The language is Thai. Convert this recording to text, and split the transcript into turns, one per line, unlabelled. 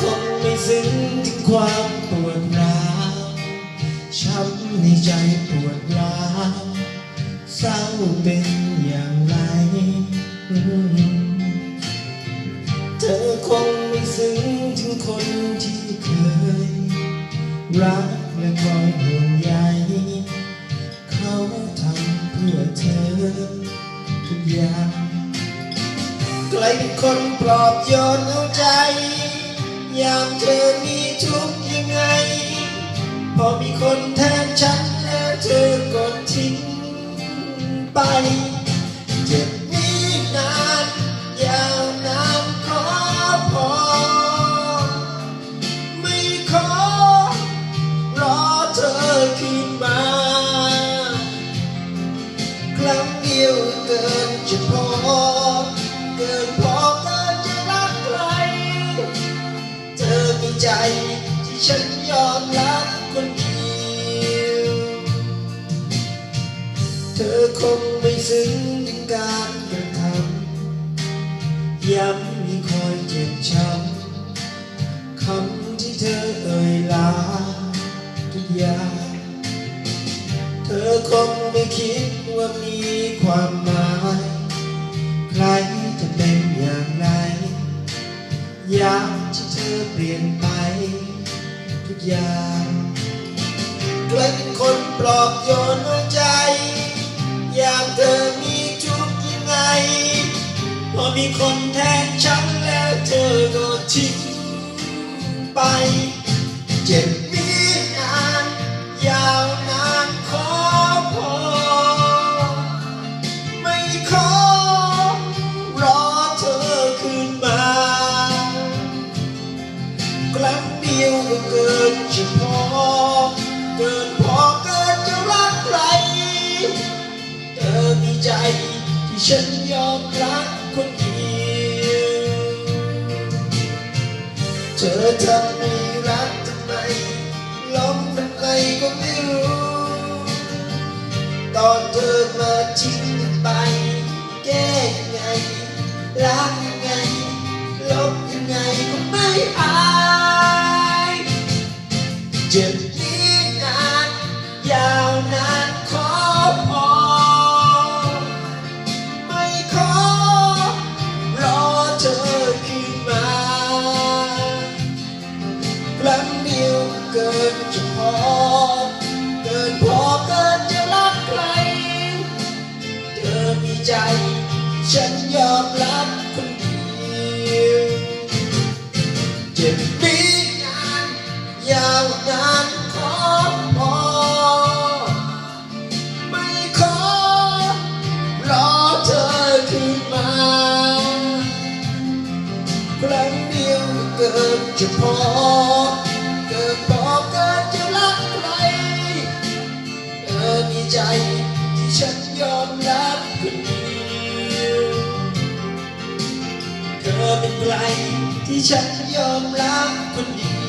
คงไม่ซึ้งถึงความปวดร้าวช้ำในใจปวดร้าวเศร้าเป็นอย่างไร เธอคงไม่ซึ้งถึงคนที่เคย รักและคอยห่วงใยเขาทำเพื่อเธอทุกอย่างใครเป็นคนปลอบโยนเอาใจ ยามเธอมีทุกข์ยังไง พอมีคนแทนฉันแล้วเธอก็ทิ้งไป เจ็บนี้นานยาวนานขอพอ ไม่ขอรอเธอขึ้นมา ครั้งเดียวเกินจะพอเกิน ฉันยอมรับคนเดียวเธอคงไม่ซึ้งถึงการกระทำย้ำมีคอยเจ็บช้ำคำที่เธอเอ่ยลาทุกอย่างเธอคงไม่คิดว่ามีความหมายใครจะเป็นอย่างไรอยากที่เธอเปลี่ยนไป ทุกอย่างกลายเป็นคนปลอบโยนหัวใจ อยากเธอมีทุกยังไง พอมีคนแทนฉันแล้วเธอก็ทิ้งไป เจ็บ ฉันยอมรับคนเดียวเธอทำให้รักทำไมล้มทำไมก็ไม่รู้ ตอนเธอมาทิ้งไป แก้ยังไง รักยังไงลบยังไงก็ไม่อา ฉันยอมรับคนเดียวเจ็บปีนานยาวนานขอพอไม่ขอรอเธอขึ้นมาครั้งเดียวเกินจะพอเกินพอเกินจะรักใครเธอมีใจ ไกลที่ฉันยอมรับคนเดียว